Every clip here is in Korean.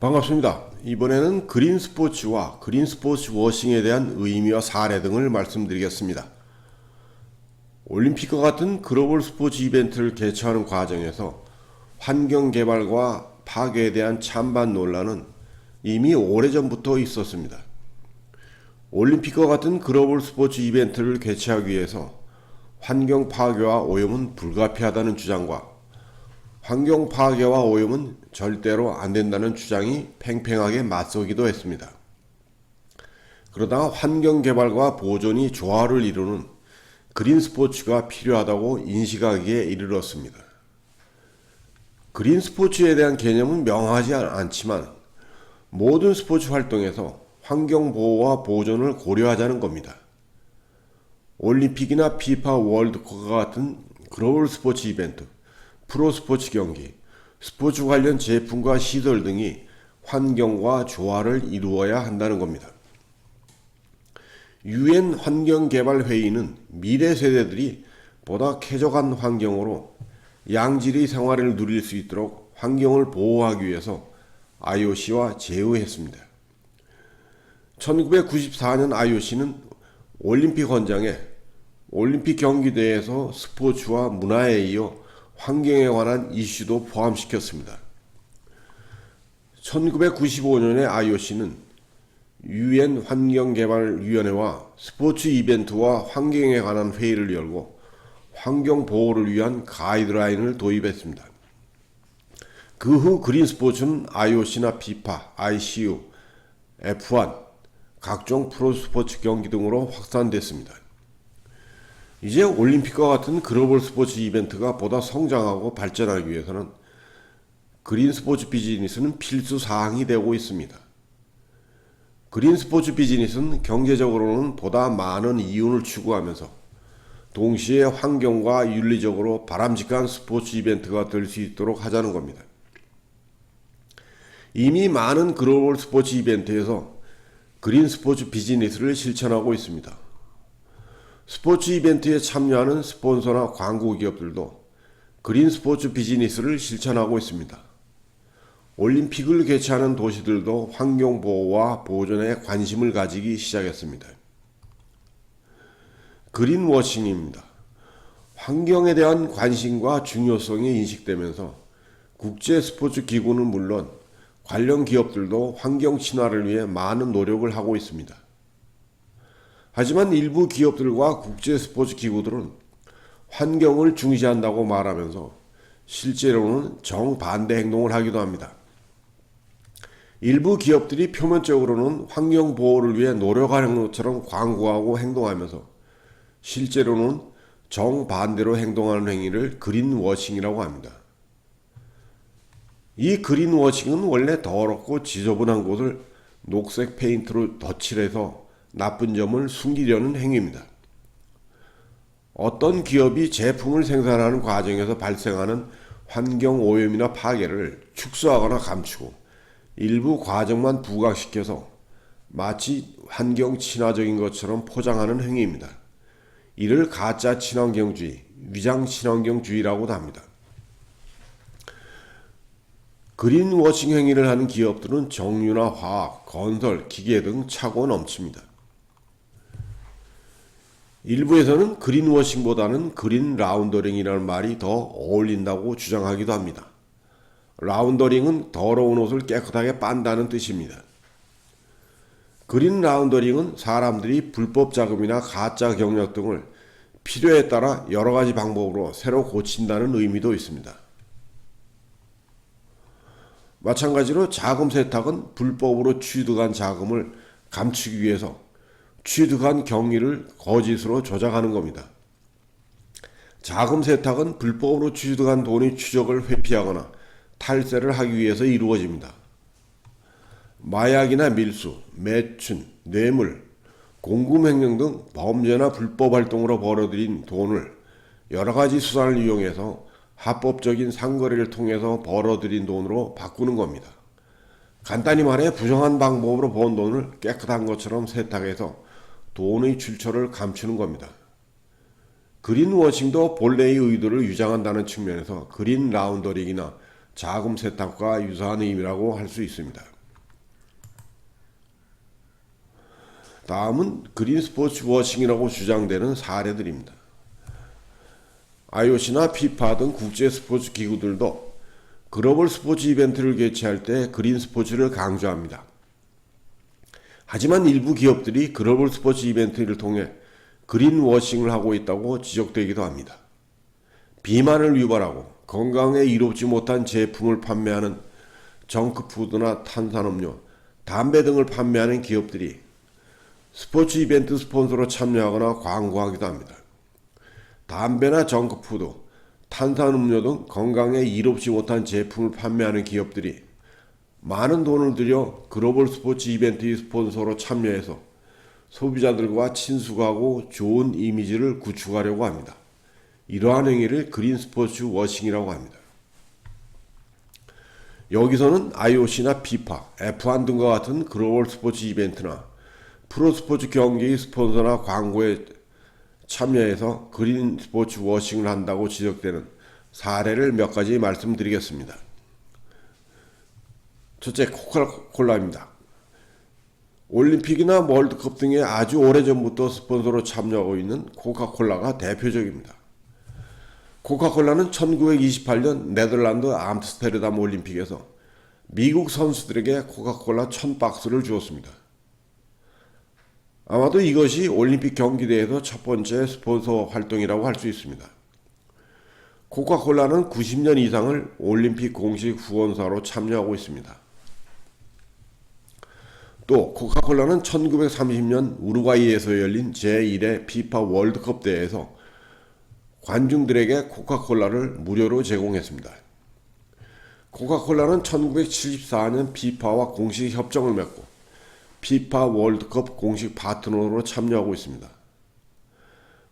반갑습니다. 이번에는 그린 스포츠와 그린 스포츠 워싱에 대한 의미와 사례 등을 말씀드리겠습니다. 올림픽과 같은 글로벌 스포츠 이벤트를 개최하는 과정에서 환경 개발과 파괴에 대한 찬반 논란은 이미 오래전부터 있었습니다. 올림픽과 같은 글로벌 스포츠 이벤트를 개최하기 위해서 환경 파괴와 오염은 불가피하다는 주장과 환경 파괴와 오염은 절대로 안 된다는 주장이 팽팽하게 맞서기도 했습니다. 그러다가 환경 개발과 보존이 조화를 이루는 그린 스포츠가 필요하다고 인식하기에 이르렀습니다. 그린 스포츠에 대한 개념은 명하지 않지만 모든 스포츠 활동에서 환경 보호와 보존을 고려하자는 겁니다. 올림픽이나 피파 월드컵과 같은 글로벌 스포츠 이벤트, 프로 스포츠 경기, 스포츠 관련 제품과 시설 등이 환경과 조화를 이루어야 한다는 겁니다. 유엔 환경개발회의는 미래 세대들이 보다 쾌적한 환경으로 양질의 생활을 누릴 수 있도록 환경을 보호하기 위해서 IOC와 제휴했습니다. 1994년 IOC는 올림픽 헌장에 올림픽 경기대회에서 스포츠와 문화에 이어 환경에 관한 이슈도 포함시켰습니다. 1995년에 IOC는 유엔 환경개발위원회와 스포츠 이벤트와 환경에 관한 회의를 열고 환경 보호를 위한 가이드라인을 도입했습니다. 그 후 그린 스포츠는 IOC나 피파, ICU, F1, 각종 프로 스포츠 경기 등으로 확산됐습니다. 이제 올림픽과 같은 글로벌 스포츠 이벤트가 보다 성장하고 발전하기 위해서는 그린 스포츠 비즈니스는 필수 사항이 되고 있습니다. 그린 스포츠 비즈니스는 경제적으로는 보다 많은 이윤을 추구하면서 동시에 환경과 윤리적으로 바람직한 스포츠 이벤트가 될 수 있도록 하자는 겁니다. 이미 많은 글로벌 스포츠 이벤트에서 그린 스포츠 비즈니스를 실천하고 있습니다. 스포츠 이벤트에 참여하는 스폰서나 광고 기업들도 그린 스포츠 비즈니스를 실천하고 있습니다. 올림픽을 개최하는 도시들도 환경 보호와 보존에 관심을 가지기 시작했습니다. 그린 워싱입니다. 환경에 대한 관심과 중요성이 인식되면서 국제 스포츠 기구는 물론 관련 기업들도 환경 친화를 위해 많은 노력을 하고 있습니다. 하지만 일부 기업들과 국제 스포츠 기구들은 환경을 중시한다고 말하면서 실제로는 정반대 행동을 하기도 합니다. 일부 기업들이 표면적으로는 환경 보호를 위해 노력하는 것처럼 광고하고 행동하면서 실제로는 정반대로 행동하는 행위를 그린워싱이라고 합니다. 이 그린워싱은 원래 더럽고 지저분한 곳을 녹색 페인트로 덧칠해서 나쁜 점을 숨기려는 행위입니다. 어떤 기업이 제품을 생산하는 과정에서 발생하는 환경 오염이나 파괴를 축소하거나 감추고 일부 과정만 부각시켜서 마치 환경 친화적인 것처럼 포장하는 행위입니다. 이를 가짜 친환경주의, 위장 친환경주의라고도 합니다. 그린워싱 행위를 하는 기업들은 정유나 화학, 건설, 기계 등 차고 넘칩니다. 일부에서는 그린워싱보다는 그린 라운더링이라는 말이 더 어울린다고 주장하기도 합니다. 라운더링은 더러운 옷을 깨끗하게 빤다는 뜻입니다. 그린 라운더링은 사람들이 불법 자금이나 가짜 경력 등을 필요에 따라 여러 가지 방법으로 새로 고친다는 의미도 있습니다. 마찬가지로 자금 세탁은 불법으로 취득한 자금을 감추기 위해서 취득한 경위를 거짓으로 조작하는 겁니다. 자금 세탁은 불법으로 취득한 돈의 추적을 회피하거나 탈세를 하기 위해서 이루어집니다. 마약이나 밀수, 매춘, 뇌물, 공금횡령 등 범죄나 불법 활동으로 벌어들인 돈을 여러 가지 수단을 이용해서 합법적인 상거래를 통해서 벌어들인 돈으로 바꾸는 겁니다. 간단히 말해 부정한 방법으로 번 돈을 깨끗한 것처럼 세탁해서 돈의 출처를 감추는 겁니다. 그린워싱도 본래의 의도를 유장한다는 측면에서 그린 라운더링이나 자금 세탁과 유사한 의미라고 할 수 있습니다. 다음은 그린 스포츠 워싱이라고 주장되는 사례들입니다. IOC나 피파 등 국제 스포츠 기구들도 글로벌 스포츠 이벤트를 개최할 때 그린 스포츠를 강조합니다. 하지만 일부 기업들이 글로벌 스포츠 이벤트를 통해 그린 워싱을 하고 있다고 지적되기도 합니다. 비만을 유발하고 건강에 이롭지 못한 제품을 판매하는 정크푸드나 탄산음료, 담배 등을 판매하는 기업들이 스포츠 이벤트 스폰서로 참여하거나 광고하기도 합니다. 담배나 정크푸드, 탄산음료 등 건강에 이롭지 못한 제품을 판매하는 기업들이 많은 돈을 들여 글로벌 스포츠 이벤트 스폰서로 참여해서 소비자들과 친숙하고 좋은 이미지를 구축하려고 합니다. 이러한 행위를 그린 스포츠 워싱이라고 합니다. 여기서는 IOC나 피파, F1 등과 같은 글로벌 스포츠 이벤트나 프로 스포츠 경기의 스폰서나 광고에 참여해서 그린 스포츠 워싱을 한다고 지적되는 사례를 몇 가지 말씀드리겠습니다. 첫째, 코카콜라입니다. 올림픽이나 월드컵 등에 아주 오래전부터 스폰서로 참여하고 있는 코카콜라가 대표적입니다. 코카콜라는 1928년 네덜란드 암스테르담 올림픽에서 미국 선수들에게 코카콜라 1000박스를 주었습니다. 아마도 이것이 올림픽 경기대회에서 첫 번째 스폰서 활동이라고 할 수 있습니다. 코카콜라는 90년 이상을 올림픽 공식 후원사로 참여하고 있습니다. 또 코카콜라는 1930년 우루과이에서 열린 제1회 피파 월드컵 대회에서 관중들에게 코카콜라를 무료로 제공했습니다. 코카콜라는 1974년 피파와 공식 협정을 맺고 피파 월드컵 공식 파트너로 참여하고 있습니다.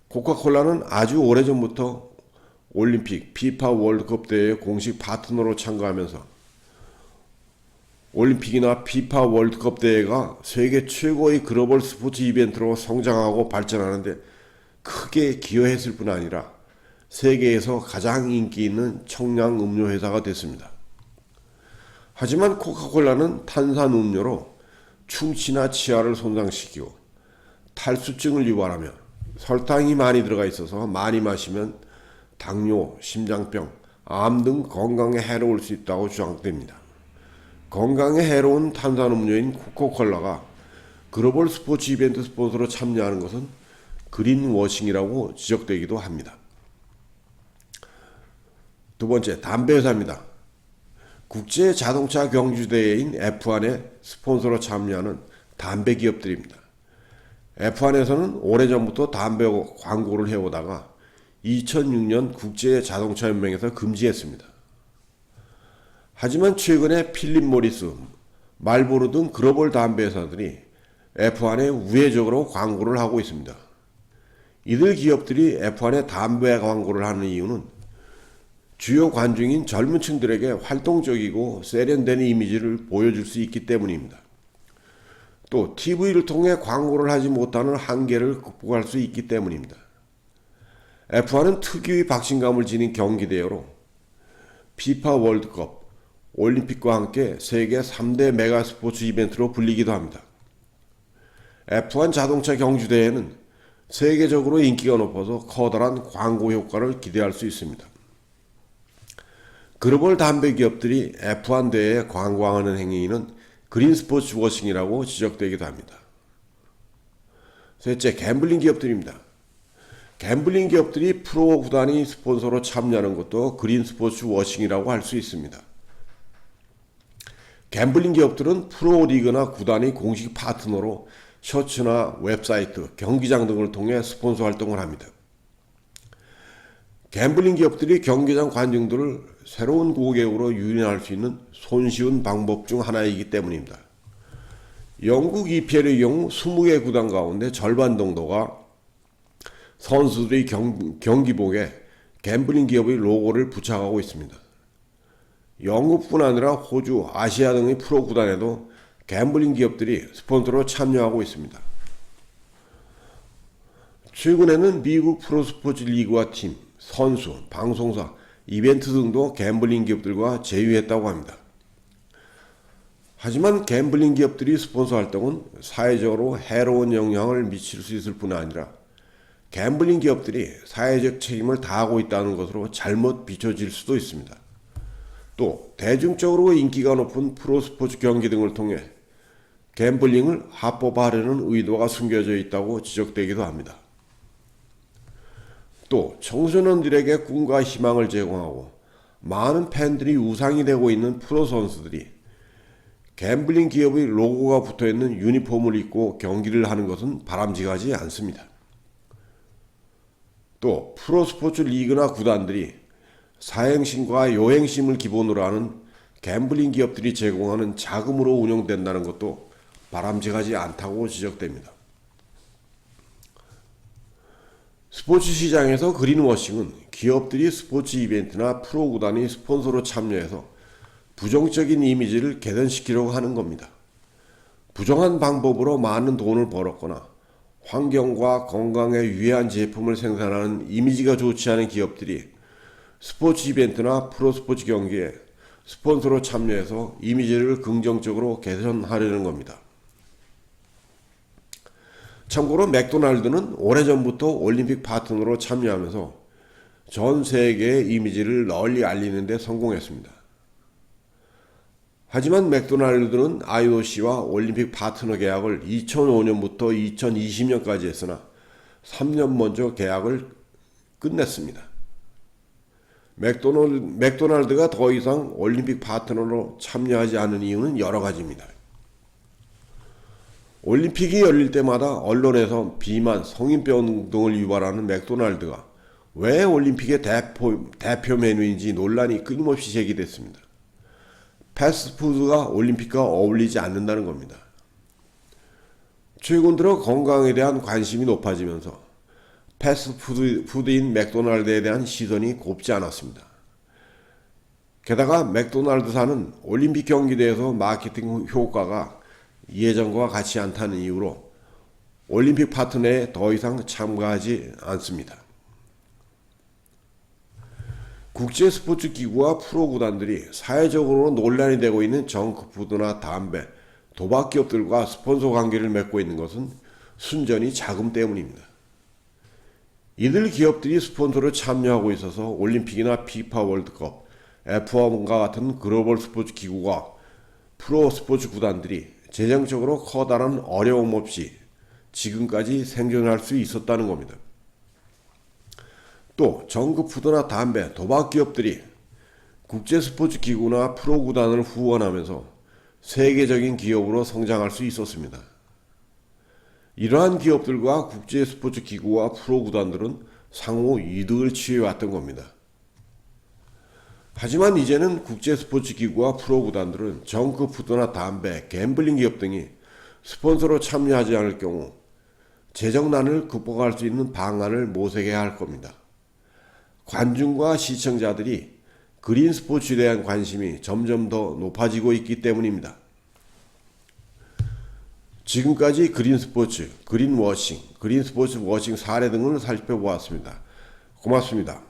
코카콜라는 아주 오래전부터 올림픽 피파 월드컵 대회 공식 파트너로 참가하면서 올림픽이나 피파 월드컵 대회가 세계 최고의 글로벌 스포츠 이벤트로 성장하고 발전하는데 크게 기여했을 뿐 아니라 세계에서 가장 인기 있는 청량 음료 회사가 됐습니다. 하지만 코카콜라는 탄산 음료로 충치나 치아를 손상시키고 탈수증을 유발하며 설탕이 많이 들어가 있어서 많이 마시면 당뇨, 심장병, 암 등 건강에 해로울 수 있다고 주장됩니다. 건강에 해로운 탄산음료인 코카콜라가 글로벌 스포츠 이벤트 스폰서로 참여하는 것은 그린워싱이라고 지적되기도 합니다. 두 번째, 담배 회사입니다. 국제 자동차 경주대회인 F1에 스폰서로 참여하는 담배 기업들입니다. F1에서는 오래전부터 담배 광고를 해오다가 2006년 국제 자동차 연맹에서 금지했습니다. 하지만 최근에 필립 모리스, 말보로 등 글로벌 담배 회사들이 F1에 우회적으로 광고를 하고 있습니다. 이들 기업들이 F1에 담배 광고를 하는 이유는 주요 관중인 젊은 층들에게 활동적이고 세련된 이미지를 보여줄 수 있기 때문입니다. 또 TV를 통해 광고를 하지 못하는 한계를 극복할 수 있기 때문입니다. F1은 특유의 박진감을 지닌 경기대회로 피파 월드컵, 올림픽과 함께 세계 3대 메가 스포츠 이벤트로 불리기도 합니다. F1 자동차 경주대회는 세계적으로 인기가 높아서 커다란 광고 효과를 기대할 수 있습니다. 글로벌 담배 기업들이 F1 대회에 광고하는 행위는 그린 스포츠 워싱이라고 지적되기도 합니다. 셋째, 갬블링 기업들입니다. 갬블링 기업들이 프로 구단이 스폰서로 참여하는 것도 그린 스포츠 워싱이라고 할 수 있습니다. 갬블링 기업들은 프로 리그나 구단의 공식 파트너로 셔츠나 웹사이트, 경기장 등을 통해 스폰서 활동을 합니다. 갬블링 기업들이 경기장 관중들을 새로운 고객으로 유인할 수 있는 손쉬운 방법 중 하나이기 때문입니다. 영국 EPL의 경우 20개 구단 가운데 절반 정도가 선수들의 경, 경기복에 갬블링 기업의 로고를 부착하고 있습니다. 영국뿐 아니라 호주, 아시아 등의 프로 구단에도 갬블링 기업들이 스폰서로 참여하고 있습니다. 최근에는 미국 프로스포츠 리그와 팀, 선수, 방송사, 이벤트 등도 갬블링 기업들과 제휴했다고 합니다. 하지만 갬블링 기업들이 스폰서 활동은 사회적으로 해로운 영향을 미칠 수 있을 뿐 아니라 갬블링 기업들이 사회적 책임을 다하고 있다는 것으로 잘못 비춰질 수도 있습니다. 또 대중적으로 인기가 높은 프로스포츠 경기 등을 통해 갬블링을 합법화하려는 의도가 숨겨져 있다고 지적되기도 합니다. 또 청소년들에게 꿈과 희망을 제공하고 많은 팬들이 우상이 되고 있는 프로 선수들이 갬블링 기업의 로고가 붙어 있는 유니폼을 입고 경기를 하는 것은 바람직하지 않습니다. 또 프로 스포츠 리그나 구단들이 사행심과 요행심을 기본으로 하는 갬블링 기업들이 제공하는 자금으로 운영된다는 것도 바람직하지 않다고 지적됩니다. 스포츠 시장에서 그린워싱은 기업들이 스포츠 이벤트나 프로 구단이 스폰서로 참여해서 부정적인 이미지를 개선시키려고 하는 겁니다. 부정한 방법으로 많은 돈을 벌었거나 환경과 건강에 유해한 제품을 생산하는 이미지가 좋지 않은 기업들이 스포츠 이벤트나 프로 스포츠 경기에 스폰서로 참여해서 이미지를 긍정적으로 개선하려는 겁니다. 참고로 맥도날드는 오래전부터 올림픽 파트너로 참여하면서 전 세계의 이미지를 널리 알리는 데 성공했습니다. 하지만 맥도날드는 IOC와 올림픽 파트너 계약을 2005년부터 2020년까지 했으나 3년 먼저 계약을 끝냈습니다. 맥도날드, 맥도날드가 더 이상 올림픽 파트너로 참여하지 않은 이유는 여러 가지입니다. 올림픽이 열릴 때마다 언론에서 비만, 성인병 등을 유발하는 맥도날드가 왜 올림픽의 대표, 대표 메뉴인지 논란이 끊임없이 제기됐습니다. 패스트푸드가 올림픽과 어울리지 않는다는 겁니다. 최근 들어 건강에 대한 관심이 높아지면서 패스트푸드인 맥도날드에 대한 시선이 곱지 않았습니다. 게다가 맥도날드사는 올림픽 경기대에서 마케팅 효과가 예전과 같지 않다는 이유로 올림픽 파트너에 더 이상 참가하지 않습니다. 국제 스포츠 기구와 프로 구단들이 사회적으로 논란이 되고 있는 정크푸드나 담배, 도박 기업들과 스폰서 관계를 맺고 있는 것은 순전히 자금 때문입니다. 이들 기업들이 스폰서로 참여하고 있어서 올림픽이나 피파 월드컵, F1과 같은 글로벌 스포츠 기구가 프로 스포츠 구단들이 재정적으로 커다란 어려움 없이 지금까지 생존할 수 있었다는 겁니다. 또 정급푸드나 담배, 도박 기업들이 국제 스포츠 기구나 프로 구단을 후원하면서 세계적인 기업으로 성장할 수 있었습니다. 이러한 기업들과 국제 스포츠 기구와 프로 구단들은 상호 이득을 취해왔던 겁니다. 하지만 이제는 국제 스포츠 기구와 프로 구단들은 정크푸드나 담배, 갬블링 기업 등이 스폰서로 참여하지 않을 경우 재정난을 극복할 수 있는 방안을 모색해야 할 겁니다. 관중과 시청자들이 그린 스포츠에 대한 관심이 점점 더 높아지고 있기 때문입니다. 지금까지 그린 스포츠, 그린 워싱, 그린 스포츠 워싱 사례 등을 살펴보았습니다. 고맙습니다.